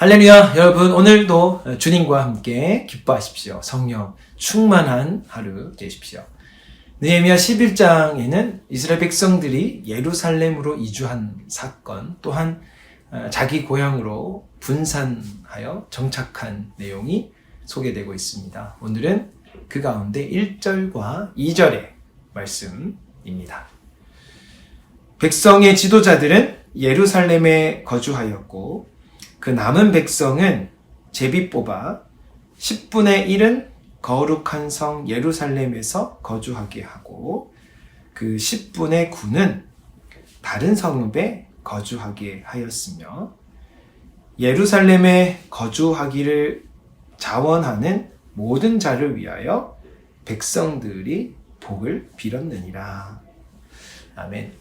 할렐루야, 여러분. 오늘도 주님과 함께 기뻐하십시오. 성령 충만한 하루 되십시오. 느헤미야 11장에는 이스라엘 백성들이 예루살렘으로 이주한 사건, 또한 어, 자기 고향으로 분산하여 정착한 내용이 소개되고 있습니다. 오늘은 그 가운데 1절과 2절의 말씀입니다. 백성의 지도자들은 예루살렘에 거주하였고 그 남은 백성은 제비 뽑아 10분의 1은 거룩한 성 예루살렘에서 거주하게 하고 그 10분의 9는 다른 성읍에 거주하게 하였으며 예루살렘에 거주하기를 자원하는 모든 자를 위하여 백성들이 복을 빌었느니라. 아멘.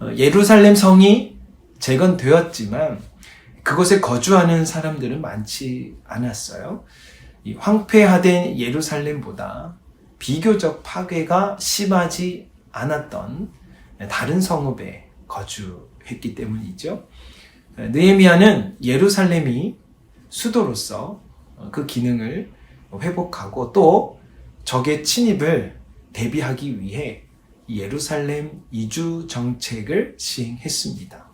어, 예루살렘 성이 재건되었지만 그곳에 거주하는 사람들은 많지 않았어요. 이 황폐화된 예루살렘보다 비교적 파괴가 심하지 않았던 다른 성읍에 거주했기 때문이죠. 느헤미야는 예루살렘이 수도로서 그 기능을 회복하고 또 적의 침입을 대비하기 위해 예루살렘 이주 정책을 시행했습니다.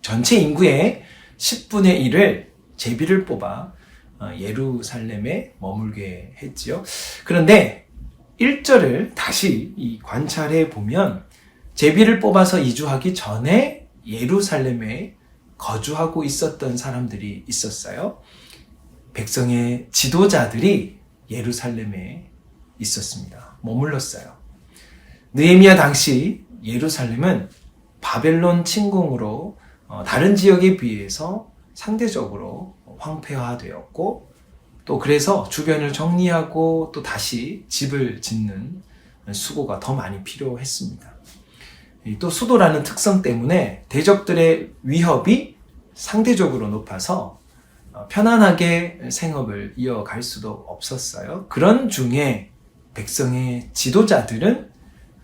전체 인구의 10분의 1을 제비를 뽑아 어, 예루살렘에 머물게 했지요. 그런데 1절을 다시 이 관찰해 보면 제비를 뽑아서 이주하기 전에 예루살렘에 거주하고 있었던 사람들이 있었어요. 백성의 지도자들이 예루살렘에 있었습니다. 머물렀어요. 느헤미야 당시 예루살렘은 바벨론 침공으로 어, 다른 지역에 비해서 상대적으로 황폐화되었고 또 그래서 주변을 정리하고 또 다시 집을 짓는 수고가 더 많이 필요했습니다. 또 수도라는 특성 때문에 대적들의 위협이 상대적으로 높아서 어, 편안하게 생업을 이어갈 수도 없었어요. 그런 중에 백성의 지도자들은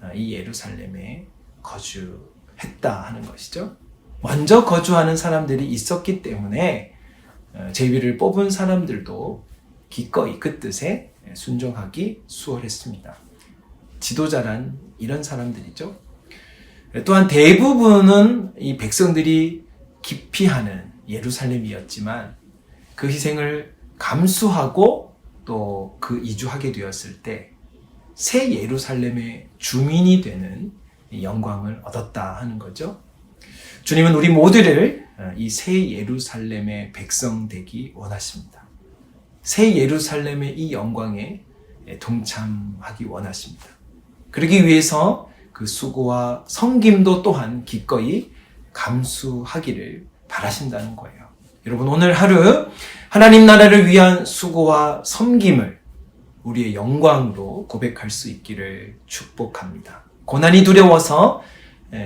어, 이 예루살렘에 거주했다 하는 것이죠. 먼저 거주하는 사람들이 있었기 때문에 어, 제비를 뽑은 사람들도 기꺼이 그 뜻에 순종하기 수월했습니다. 지도자란 이런 사람들이죠. 또한 대부분은 이 백성들이 기피하는 예루살렘이었지만 그 희생을 감수하고 또 그 이주하게 되었을 때 새 예루살렘의 주민이 되는 영광을 얻었다 하는 거죠. 주님은 우리 모두를 어, 이새 예루살렘의 백성 되기 원하십니다. 새 예루살렘의 이 영광에 동참하기 원하십니다. 그러기 위해서 그 수고와 성김도 또한 기꺼이 감수하기를 바라신다는 거예요. 여러분 오늘 하루 하나님 나라를 위한 수고와 섬김을 우리의 영광으로 고백할 수 있기를 축복합니다. 고난이 두려워서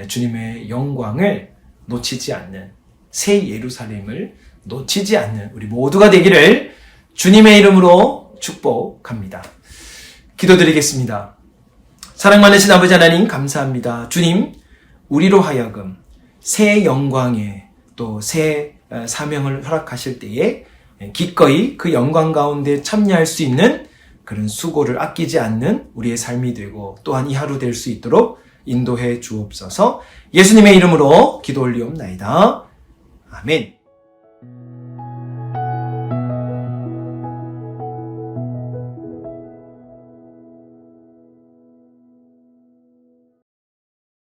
주님의 영광을 놓치지 않는 새 예루살렘을 놓치지 않는 우리 모두가 되기를 주님의 이름으로 축복합니다. 기도드리겠습니다. 사랑 많으신 아버지 하나님 감사합니다. 주님, 우리로 하여금 새 영광에 또 새 사명을 허락하실 때에 기꺼이 그 영광 가운데 참여할 수 있는 그런 수고를 아끼지 않는 우리의 삶이 되고 또한 이 하루 될 수 있도록 인도해 주옵소서 예수님의 이름으로 기도 올리옵나이다. 아멘.